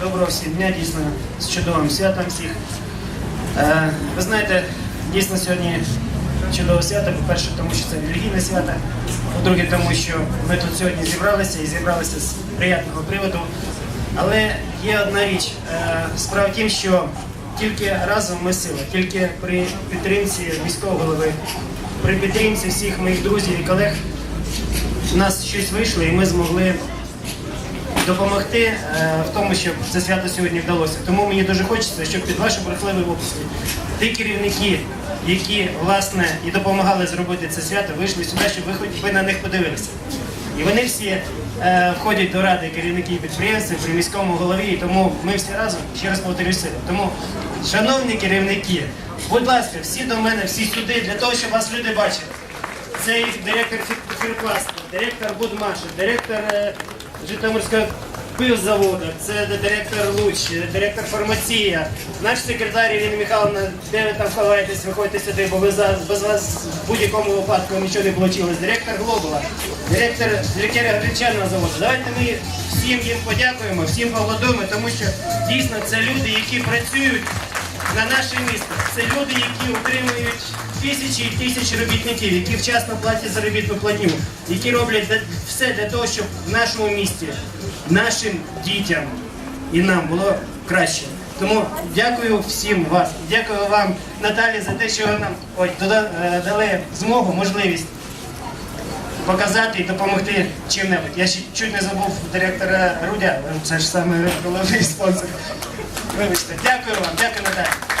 доброго всім дня, дійсно, з чудовим святом всіх. Е, ви знаєте, дійсно сьогодні чудове свято, по-перше, тому що це релігійне свято, по-друге, тому що ми тут сьогодні зібралися і зібралися з приємного приводу. Але є одна річ. Е, справа в тім, що тільки разом ми сила, тільки при підтримці міського голови, при підтримці всіх моїх друзів і колег у нас щось вийшло і ми змогли допомогти е, в тому, щоб це свято сьогодні вдалося. Тому мені дуже хочеться, щоб під ваші бурхливі описки ті керівники, які власне і допомагали зробити це свято, вийшли сюди, щоб ви хоч на них подивилися. І вони всі е, входять до ради керівників підприємств при міському голові, і тому ми всі разом ще раз повторюся. Тому, шановні керівники, будь ласка, всі до мене, всі сюди, для того, щоб вас люди бачили. Це їх директор фі- фірпласту, директор Будмаша, директор е, Житомирського пивзаводу, це директор Луч, директор фармація, наш секретар Ірина Михайловна, де ви там ховаєтесь, виходьте сюди, бо ви за, без вас в будь-якому випадку нічого не вийшло. Директор Глобала, директор директор гречаного заводу. Давайте ми всім їм подякуємо, всім поголодуємо, тому що дійсно це люди, які працюють на наше місто. Це люди, які утримують тисячі і тисячі робітників, які вчасно платять заробітну платню, які роблять все для того, щоб в нашому місті нашим дітям і нам було краще. Тому дякую всім вас, дякую вам, Наталі, за те, що ви нам ой, е, дали змогу, можливість показати і допомогти чим-небудь. Я ще чуть не забув директора Рудя, це ж саме головний спонсор. Вибачте, дякую вам, дякую Наталі.